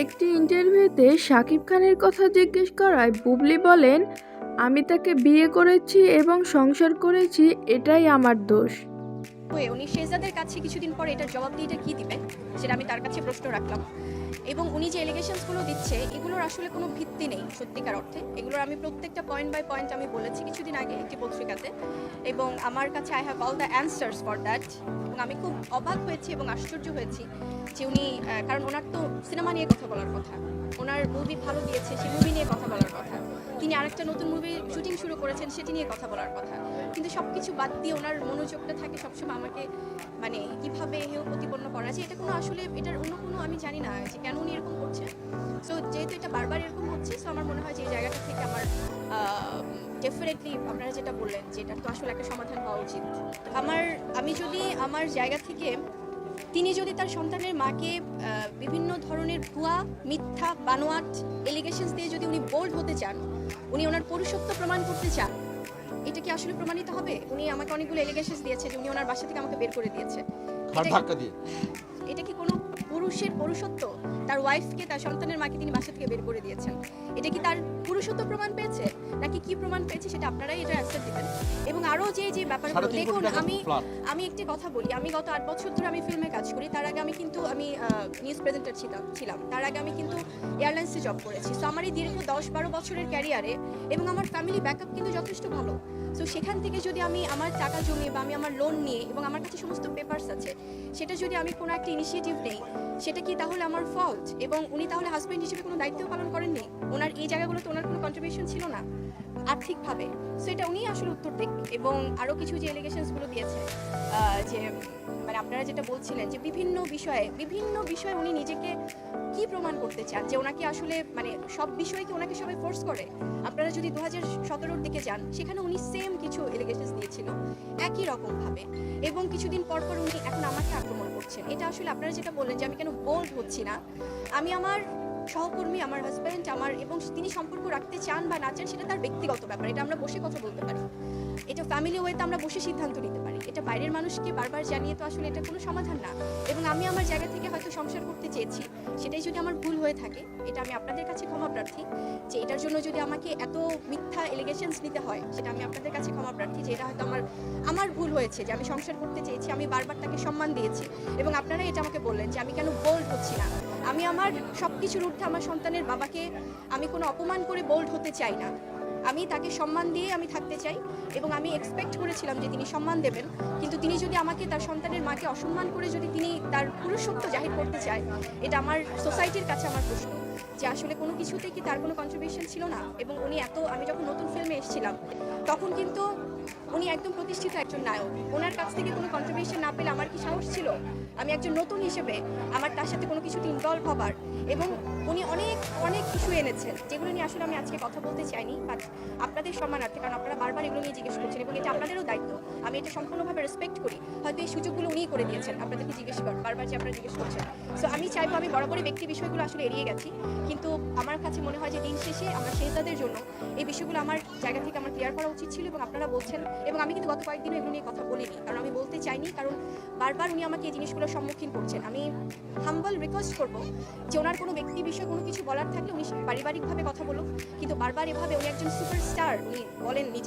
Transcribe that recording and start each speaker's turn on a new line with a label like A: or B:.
A: একটি ইন্টারভিউতে শাকিব খানের কথা জিজ্ঞেস করায় বুবলি বলেন, আমি তাকে বিয়ে করেছি এবং সংসার করেছি, এটাই আমার দোষ।
B: উনি শেহজাদের কাছে কিছুদিন পর এটার জবাব দিয়ে এটা কি দিবেন, সেটা আমি তার কাছে প্রশ্ন রাখলাম। এবং উনি যে এলিগেশনসগুলো দিচ্ছে, এগুলোর আসলে কোনো ভিত্তি নেই, সত্যিকার অর্থে। এগুলোর আমি প্রত্যেকটা পয়েন্ট বাই পয়েন্ট আমি বলেছি কিছুদিন আগে একটি পত্রিকাতে। এবং আমার কাছে I have all the answers for that এবং আমি খুব অবাক হয়েছি এবং আশ্চর্য হয়েছি যে উনি কারণ ওনার তো সিনেমা নিয়ে কথা বলার কথা। ওনার মুভি ভালো দিয়েছে, সেই মুভি নিয়ে কথা বলার কথা। তিনি আরেকটা নতুন মুভি শুটিং শুরু করেছেন, সেটি নিয়ে কথা বলার কথা। কিন্তু সব কিছু বাদ দিয়ে ওনার মনোযোগটা থাকে সবসময় আমাকে মানে কীভাবে হেয় প্রতিপন্ন করা যায়, এটা কোনো আসলে, এটার অন্য কোনো আমি জানি না যে কেন উনি এরকম করছে সো যেহেতু এটা বারবার এরকম হচ্ছে সো আমার মনে হয় যে এই জায়গাটা থেকে আমার ডেফিনেটলি আপনারা যেটা বললেন যে এটার তো আসলে একটা সমাধান হওয়া উচিত। আমার, আমি যদি আমার জায়গা থেকে তিনি যদি তার সন্তানের মাকে বিভিন্ন ধরনের ভুয়া, মিথ্যা, বানোয়াট এলিগেশনস দিয়ে যদি উনি বোল্ড হতে চান, উনি ওনার পুরুষত্ব প্রমাণ করতে চান, এটা কি আসলে প্রমাণিত হবে? উনি আমাকে অনেকগুলো এলিগেশনস দিয়েছে যে উনি ওনার বাসা থেকে আমাকে বের করে দিয়েছে। এটা-
C: ধাক্কা দিয়ে।
B: এটা কি কোনো পুরুষের পুরুষত্ব? তার ওয়াইফকে তার সন্তানের মাকে তিনি বাসা থেকে বের করে দিয়েছেন। এটা কি তার পুরুষত্ব প্রমাণ পেয়েছে? নাকি প্রমাণ পেয়েছে সেটা আপনারাই এটা অ্যান্সার দিবেন। এবং আরও যে যে ব্যাপারগুলো দেখুন আমি আমি একটি কথা বলি আমি গত আট বছর ধরে আমি ফিল্মে কাজ করি তার আগে আমি কিন্তু আমি নিউজ প্রেজেন্টার ছিলাম ছিলাম। তার আগে আমি কিন্তু এয়ারলাইন্সে জব করেছি। সো আমার এই দীর্ঘ দশ বারো বছরের ক্যারিয়ারে এবং আমার ফ্যামিলি ব্যাকআপ কিন্তু যথেষ্ট ভালো। সো সেখান থেকে যদি আমি আমার টাকা জমিয়ে বা আমি আমার লোন নিয়ে এবং আমার কাছে সমস্ত পেপারস আছে সেটা যদি আমি কোনো একটা ইনিশিয়েটিভ নেই সেটা কি তাহলে আমার ফল্ট এবং উনি তাহলে হাজব্যান্ড হিসেবে কোনো দায়িত্ব পালন করেননি? ওনার এই জায়গাগুলোতে ওনার কোনো কন্ট্রিবিউশন ছিল না? আর্থিকভাবে সো এটা উনি আসলে উত্তর দিক এবং আরও কিছু যে এলিগেশনসগুলো দিয়েছে যে মানে আপনারা যেটা বলছিলেন যে বিভিন্ন বিষয়ে বিভিন্ন বিষয়ে উনি নিজেকে কি প্রমাণ করতে চান? যে ওনাকে আসলে মানে সব বিষয়ে কি ওনাকে সবাই ফোর্স করে? আপনারা যদি দু হাজার সতেরোর দিকে যান, সেখানে উনি সেম কিছু এলিগেশনস দিয়েছিল, একই রকম ভাবে এবং কিছুদিন পর পর উনি এখন আমাকে আক্রমণ করছেন। এটা আসলে আপনারা যেটা বললেন যে আমি কেন বোল্ড হচ্ছি না, আমি আমার সহকর্মী আমার হাজব্যান্ড আমার এবং তিনি সম্পর্ক রাখতে চান বা না চান, সেটা তার ব্যক্তিগত ব্যাপার। এটা আমরা বসে কথা বলতে পারি। এটা ফ্যামিলি ওয়েতে আমরা বসে সিদ্ধান্ত নিতে পারি। এটা বাইরের মানুষকে বারবার জানিয়ে তো আসলে এটা কোনো সমাধান না। এবং আমি আমার জায়গা থেকে হয়তো সংসার করতে চেয়েছি, সেটাই যদি আমার ভুল হয়ে থাকে, এটা আমি আপনাদের কাছে ক্ষমা প্রার্থী যে এটার জন্য যদি আমাকে এত মিথ্যা এলিগেশনস নিতে হয়, সেটা আমি আপনাদের কাছে ক্ষমা প্রার্থী যে এটা হয়তো আমার আমার ভুল হয়েছে, যে আমি সংসার করতে চেয়েছি, আমি বারবার তাকে সম্মান দিয়েছি। এবং আপনারা এটা আমাকে বললেন যে আমি কেন বোল্ড হচ্ছি না। আমি আমার সব কিছুর ঊর্ধ্বে আমার সন্তানের বাবাকে আমি কোনো অপমান করে বোল্ড হতে চাই না। আমি তাকে সম্মান দিয়ে আমি থাকতে চাই এবং আমি এক্সপেক্ট করেছিলাম যে তিনি সম্মান দেবেন। কিন্তু তিনি যদি আমাকে তার সন্তানের মাকে অসম্মান করে যদি তিনি তার পুরুষত্ব জাহির করতে চায়, এটা আমার সোসাইটির কাছে আমার প্রশ্ন। যে আসলে কোনো কিছুতে কি তার কোনো কন্ট্রিবিউশন ছিল না? এবং উনি এত, আমি যখন নতুন ফিল্মে এসেছিলাম, তখন কিন্তু উনি একদম প্রতিষ্ঠিত একজন নায়ক। ওনার কাছ থেকে কোনো কন্ট্রিবিউশন না পেলে আমার কি সাহস ছিল? আমি একজন নতুন হিসেবে আমার তার সাথে কোনো কিছুতে ইনভলভ হবার। এবং অনেক অনেক ইস্যু এনেছেন, যেগুলো নিয়ে আসলে আমি আজকে কথা বলতে চাইনি বাট আপনাদের সম্মানার্থে, কারণ আপনারা বারবার এগুলো নিয়ে জিজ্ঞেস করছেন এবং এটা আপনাদেরও দায়িত্ব। আমি এটা সম্পূর্ণভাবে রেসপেক্ট করি। হয়তো এই সুযোগগুলো উনিই করে দিয়েছেন, আপনাদেরকে জিজ্ঞেস কর, বারবার যে আপনারা জিজ্ঞেস করছেন। সো আমি চাইব আমি বরাবরই ব্যক্তি বিষয়গুলো আসলে এড়িয়ে গেছি, কিন্তু আমার কাছে মনে হয় যে দিন শেষে আমরা শেহজাদের জন্য এই বিষয়গুলো আমার জায়গা থেকে আমার ক্লিয়ার করা উচিত ছিল এবং আপনারা বলছেন, এবং আমি কিন্তু গত কয়েকদিনও এগুলো নিয়ে কথা বলিনি, কারণ আমি বলতে চাইনি, কারণ বারবার উনি আমাকে এই জিনিসগুলোর সম্মুখীন করছেন। আমি হাম্বল রিকোয়েস্ট করব যে ওনার কোনো ব্যক্তি বিষয়ে কোনো কিছু বলার থাকলে উনি পারিবারিকভাবে কথা বলুন কিন্তু বারবার এভাবে উনি একজন সুপারস্টার উনি বলেন নিজে।